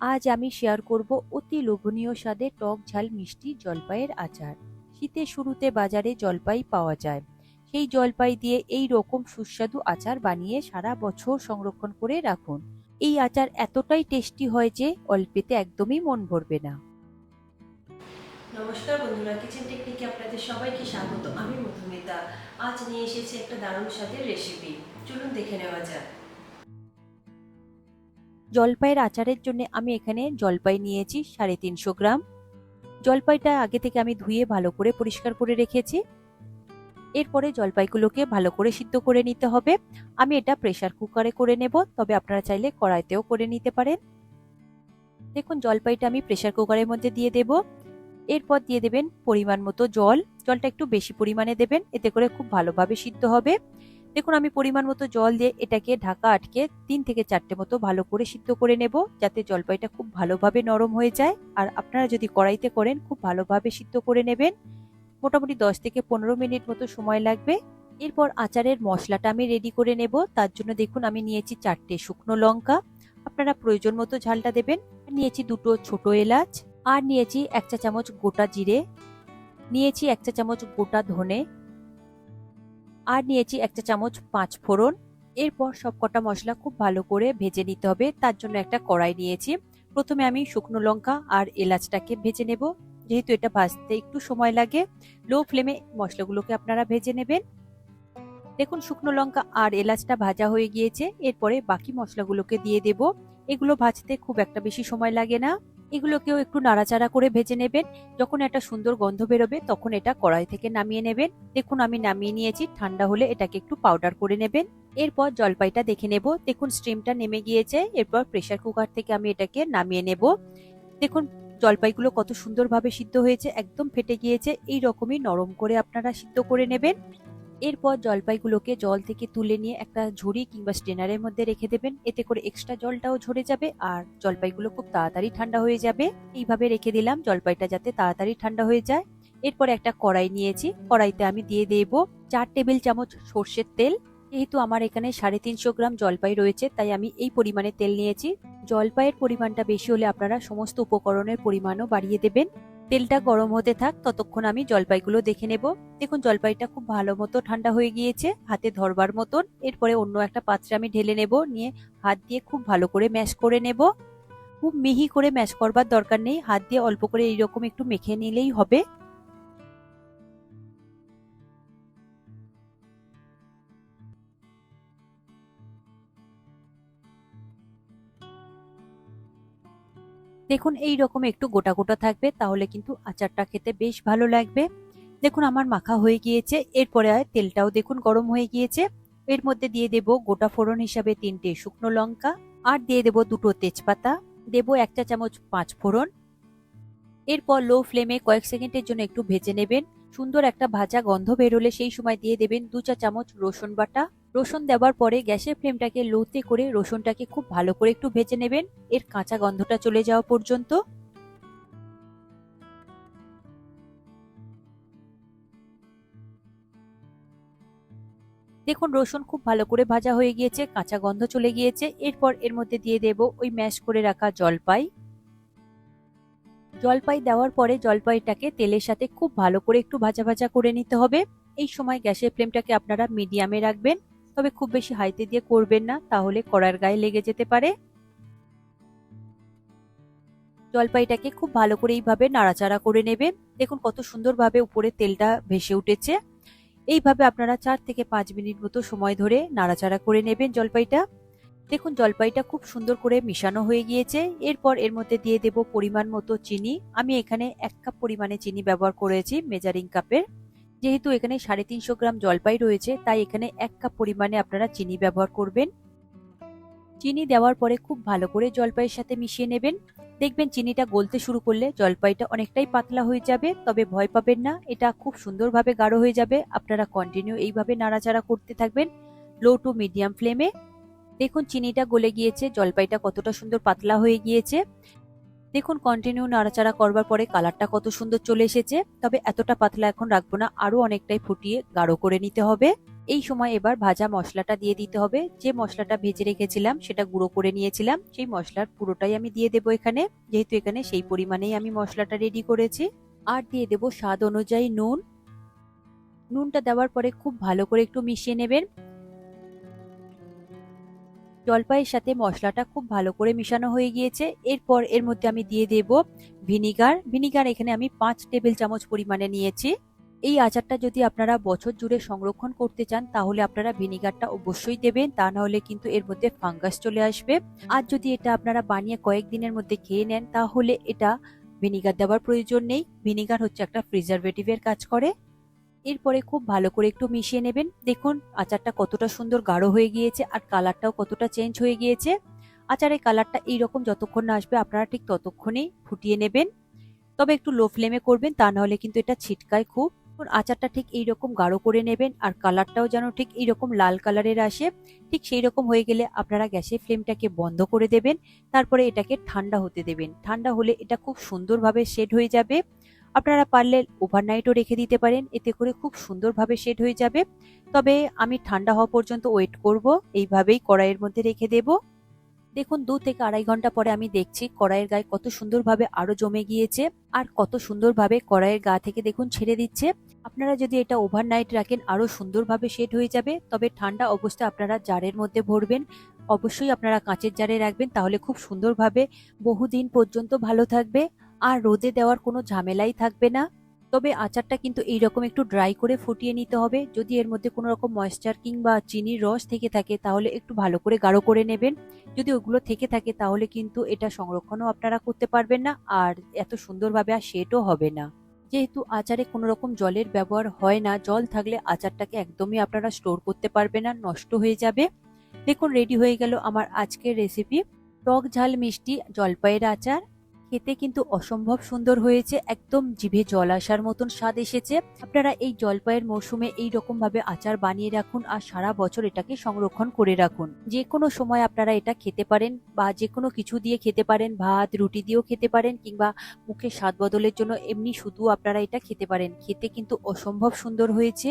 আজ আমি শেয়ার করব অতি লোভনীয় স্বাদে টক ঝাল মিষ্টি জলপাইয়ের আচার। শীতের শুরুতে বাজারে জলপাই পাওয়া যায়। সেই জলপাই দিয়ে এই রকম সুস্বাদু আচার বানিয়ে সারা বছর সংরক্ষণ করে রাখুন। এই আচার এতটাই টেস্টি হয় যে অল্পেতে একদমই মন ভরবে না। নমস্কার বন্ধুরা কিচেন টেকনিকে আপনাদের সবাইকে স্বাগত। আমি মধুমিতা। আজ নিয়ে এসেছি একটা দারুণ স্বাদের রেসিপি চলুন দেখে নেওয়া যাক। জলপাইয়ের আচারের জন্য আমি এখানে জলপাই নিয়েছি সাড়ে তিনশো গ্রাম। জলপাইটা আগে থেকে আমি ধুয়ে ভালো করে পরিষ্কার করে রেখেছি। এরপরে জলপাইগুলোকে ভালো করে সিদ্ধ করে নিতে হবে। আমি এটা প্রেশার কুকারে করে নেব, তবে আপনারা চাইলে কড়াইতেও করে নিতে পারেন। দেখুন, জলপাইটা আমি প্রেশার কুকারের মধ্যে দিয়ে দেব। এরপর দিয়ে দেবেন পরিমাণ মতো জল। জলটা একটু বেশি পরিমাণে দেবেন, এতে করে খুব ভালোভাবে সিদ্ধ হবে। দেখুন, আমি পরিমাণ মতো জল দিয়ে এটাকে ঢাকা আটকে তিন থেকে চারটে মতো ভালো করে সিদ্ধ করে নেব, যাতে জলপাইটা খুব ভালোভাবে নরম হয়ে যায়। আর আপনারা যদি কড়াইতে করেন, খুব ভালোভাবে সিদ্ধ করে নেবেন। মোটামুটি দশ থেকে পনেরো মিনিট মতো সময় লাগবে। এরপর আচারের মশলাটা আমি রেডি করে নেব। তার জন্য দেখুন, আমি নিয়েছি চারটে শুকনো লঙ্কা। আপনারা প্রয়োজন মতো ঝালটা দেবেন। নিয়েছি দুটো ছোট এলাচ। আর নিয়েছি এক চা চামচ গোটা জিরে। নিয়েছি এক চা চামচ গোটা ধনে। আর নিয়েছি একটা চামচ পাঁচ ফোড়ন। এরপর সব কটা মশলা খুব ভালো করে ভেজে নিতে হবে। তার জন্য একটা কড়াই নিয়েছি। প্রথমে আমি শুকনো লঙ্কা আর এলাচটাকে ভেজে নেব। যেহেতু এটা ভাজতে একটু সময় লাগে, লো ফ্লেমে মশলাগুলোকে আপনারা ভেজে নেবেন। দেখুন, শুকনো লঙ্কা আর এলাচটা ভাজা হয়ে গিয়েছে। এরপরে বাকি মশলাগুলোকে দিয়ে দেব। এগুলো ভাজতে খুব একটা বেশি সময় লাগে না। এগুলোকেও একটু নাড়াচাড়া করে ভেজে নেবেন। যখন একটা সুন্দর গন্ধ বেরোবে, তখন এটা কড়াই থেকে নামিয়ে নেবেন। দেখুন, আমি নামিয়ে নিয়েছি। ঠান্ডা হলে এটাকে একটু পাউডার করে নেবেন। এরপর জলপাইটা দেখে নেব। দেখুন স্টিমটা নেমে গিয়েছে। এরপর প্রেসার কুকার থেকে আমি এটাকে নামিয়ে নেব। দেখুন, জলপাইগুলো কত সুন্দরভাবে সিদ্ধ হয়েছে, একদম ফেটে গিয়েছে। এই রকমই নরম করে আপনারা সিদ্ধ করে নেবেন। এরপর জলপাইগুলোকে জল থেকে তুলে নিয়ে একটা ঝুড়ি কিংবা স্টেনারের মধ্যে রেখে দেবেন। এতে করে এক্সট্রা জলটাও ঝরে যাবে আর জলপাইগুলো খুব তাড়াতাড়ি ঠান্ডা হয়ে যাবে। এইভাবে রেখে দিলাম জলপাইটা যাতে তাড়াতাড়ি ঠান্ডা হয়ে যায়। এরপর একটা কড়াই নিয়েছি। কড়াইতে আমি দিয়ে দেব চার টেবিল চামচ সর্ষের তেল। যেহেতু আমার এখানে সাড়ে তিনশো গ্রাম জলপাই রয়েছে, তাই আমি এই পরিমাণে তেল নিয়েছি। জলপাইয়ের পরিমাণটা বেশি হলে আপনারা সমস্ত উপকরণের পরিমাণও বাড়িয়ে দেবেন। তেলটা গরম হতে থাক, ততক্ষণ আমি জলপাইগুলো দেখে নেব। দেখুন, জলপাইটা খুব ভালো মতো ঠান্ডা হয়ে গিয়েছে, হাতে ধরবার মতন। এরপরে অন্য একটা পাত্রে আমি ঢেলে নেব, নিয়ে হাত দিয়ে খুব ভালো করে ম্যাশ করে নেব। খুব মিহি করে ম্যাশ করবার দরকার নেই, হাত দিয়ে অল্প করে এইরকম একটু মেখে নিলেই হবে। দেখুন, এই রকম একটু গোটা গোটা থাকবে, তাহলে কিন্তু আচারটা খেতে বেশ ভালো লাগবে। দেখুন, আমার মাখা হয়ে গিয়েছে, এরপরে তেলটাও দেখুন গরম হয়ে গিয়েছে। এর মধ্যে দিয়ে দেব গোটা ফোড়ন হিসাবে তিনটে শুকনো লঙ্কা, আর দিয়ে দেব দুটো তেজপাতা। দেব এক চা চামচ পাঁচ ফোড়ন। এরপর লো ফ্লেমে কয়েক সেকেন্ডের জন্য একটু ভেজে নেবেন। সুন্দর একটা ভাজা গন্ধ বেরোলে সেই সময় দিয়ে দেবেন দু চা চামচ রসুন বাটা। রসুন দেওয়ার পরে গ্যাসের ফ্লেমটাকে লোতে করে রসুনটাকে খুব ভালো করে একটু ভেজে নেবেন। এর কাঁচা গন্ধটা চলে যাওয়া পর্যন্ত। দেখুন, রসুন খুব ভালো করে ভাজা হয়ে গিয়েছে, কাঁচা গন্ধ চলে গিয়েছে। এরপর এর মধ্যে দিয়ে দেব ওই ম্যাশ করে রাখা জলপাই। জলপাই দেওয়ার পরে জলপাইটাকে তেলের সাথে খুব ভালো করে একটু ভাজা ভাজা করে নিতে হবে। এই সময় গ্যাসের ফ্লেমটাকে আপনারা মিডিয়ামে রাখবেন। তবে খুব বেশি হাইতে দিয়ে করবেন না, তাহলে কড়ার গায়ে লেগে যেতে পারে। জলপাইটাকে খুব ভালো করে এইভাবে নাড়াচাড়া করে নেবেন। দেখুন কত সুন্দরভাবে উপরে তেলটা ভেসে উঠেছে। এইভাবে আপনারা চার থেকে পাঁচ মিনিট মতো সময় ধরে নাড়াচাড়া করে নেবেন জলপাইটা। দেখুন জলপাইটা খুব সুন্দর করে মিশানো হয়ে গিয়েছে। এরপর এর মধ্যে দিয়ে দেব পরিমাণ মতো চিনি। আমি এখানে এক কাপ পরিমাণে চিনি ব্যবহার করেছি, মেজারিং কাপের। যেহেতু এখানে সাড়ে তিনশো গ্রাম জলপাই রয়েছে, তাই এখানে এক কাপ পরিমাণে আপনারা চিনি ব্যবহার করবেন। চিনি দেওয়ার পরে খুব ভালো করে জলপাইয়ের সাথে মিশিয়ে নেবেন। দেখবেন চিনিটা গলতে শুরু করলে জলপাইটা অনেকটাই পাতলা হয়ে যাবে, তবে ভয় পাবেন না, এটা খুব সুন্দরভাবে গাঢ় হয়ে যাবে। আপনারা কন্টিনিউ এইভাবে নাড়াচাড়া করতে থাকবেন লো টু মিডিয়াম ফ্লেমে দেখুন, চিনিটা গলে গিয়েছে, জলপাইটা কতটা সুন্দর পাতলা হয়ে গিয়েছে। দেখুন কন্টিনিউ নাড়াচাড়া করবার পরে কালারটা কত সুন্দর চলে এসেছে, তবে এতটা পাতলা এখন রাখব না, আরও অনেকটাই ফুটিয়ে গাঢ় করে নিতে হবে। এই সময় এবার ভাজা মশলাটা দিয়ে দিতে হবে, যে মশলাটা ভেজে রেখেছিলাম সেটা গুঁড়ো করে নিয়েছিলাম, সেই মশলার পুরোটাই আমি দিয়ে দেবো এখানে, যেহেতু এখানে সেই পরিমাণেই আমি মশলাটা রেডি করেছি। আর দিয়ে দেবো স্বাদ অনুযায়ী নুন। নুনটা দেওয়ার পরে খুব ভালো করে একটু মিশিয়ে নেবেন। জলপাইয়ের সাথে মশলাটা খুব ভালো করে মিশানো হয়ে গিয়েছে। এরপর এর মধ্যে আমি দিয়ে দেব ভিনিগার। ভিনিগার এখানে আমি পাঁচ টেবিল চামচ পরিমাণে নিয়েছি। এই আচারটা যদি আপনারা বছর জুড়ে সংরক্ষণ করতে চান, তাহলে আপনারা ভিনিগারটা অবশ্যই দেবেন। তা না হলে কিন্তু এর মধ্যে ফাঙ্গাস চলে আসবে। আর যদি এটা আপনারা বানিয়ে কয়েকদিনের মধ্যে খেয়ে নেন, তাহলে এটা ভিনিগার দেওয়ার প্রয়োজন নেই। ভিনিগার হচ্ছে একটা প্রিজারভেটিভের কাজ করে। এরপরে খুব ভালো করে একটু মিশিয়ে নেবেন। দেখুন, আচারটা কতটা সুন্দর গাঢ় হয়ে গিয়েছে আর কালারটাও কতটা চেঞ্জ হয়ে গিয়েছে। আচারের কালারটা এইরকম যতক্ষণ না আসবে, আপনারা ঠিক ততক্ষণেই ফুটিয়ে নেবেন। তবে একটু লো ফ্লেমে করবেন, তা নাহলে কিন্তু এটা ছিটকায় খুব। আচারটা ঠিক এইরকম গাঢ় করে নেবেন আর কালারটাও যেন ঠিক এইরকম লাল কালারের আসে। ঠিক সেই রকম হয়ে গেলে আপনারা গ্যাসের ফ্লেমটাকে বন্ধ করে দেবেন। তারপরে এটাকে ঠান্ডা হতে দেবেন। ঠান্ডা হলে এটা খুব সুন্দরভাবে শেড হয়ে যাবে। আপনারা পারলে ওভারনাইটও রেখে দিতে পারেন, এতে করে খুব সুন্দরভাবে শেড হয়ে যাবে। তবে আমি ঠান্ডা হওয়া পর্যন্ত ওয়েট করব, এইভাবেই কড়াইয়ের মধ্যে রেখে দেব। দেখুন, দু থেকে আড়াই ঘণ্টা পরে আমি দেখছি কড়াইয়ের গায়ে কত সুন্দরভাবে আরও জমে গিয়েছে আর কত সুন্দরভাবে কড়াইয়ের গা থেকে দেখুন ছেড়ে দিচ্ছে। আপনারা যদি এটা ওভারনাইট রাখেন, আরও সুন্দরভাবে শেড হয়ে যাবে। তবে ঠান্ডা অবস্থায় আপনারা জারের মধ্যে ভরবেন। অবশ্যই আপনারা কাঁচের জারে রাখবেন, তাহলে খুব সুন্দরভাবে বহুদিন পর্যন্ত ভালো থাকবে। আর রোদে দেওয়ার কোনো ঝামেলাই থাকবে না। তবে আচারটা কিন্তু এইরকম একটু ড্রাই করে ফুটিয়ে নিতে হবে। যদি এর মধ্যে কোনো রকম ময়েশ্চার কিংবা চিনির রস থেকে থাকে, তাহলে একটু ভালো করে গাঢ় করে নেবেন। যদি ওগুলো থেকে থাকে, তাহলে কিন্তু এটা সংরক্ষণও আপনারা করতে পারবেন না, আর এত সুন্দরভাবে আর সেটও হবে না। যেহেতু আচারে কোনো রকম জলের ব্যবহার হয় না, জল থাকলে আচারটাকে একদমই আপনারা স্টোর করতে পারবেন না, নষ্ট হয়ে যাবে। দেখুন রেডি হয়ে গেল আমার আজকের রেসিপি টক ঝাল মিষ্টি জলপাইয়ের আচার। খেতে কিন্তু অসম্ভব সুন্দর হয়েছে, একদম জিভে জল আসার মতন স্বাদ এসেছে। আপনারা এই জলপাইয়ের মৌসুমে এই রকম ভাবে আচার বানিয়ে রাখুন আর সারা বছর এটাকে সংরক্ষণ করে রাখুন। যে কোনো সময় আপনারা এটা খেতে পারেন বা যে কোনো কিছু দিয়ে খেতে পারেন, ভাত, রুটি দিয়েও খেতে পারেন কিংবা মুখে স্বাদ বদলের জন্য এমনি শুধু আপনারা এটা খেতে পারেন। খেতে কিন্তু অসম্ভব সুন্দর হয়েছে।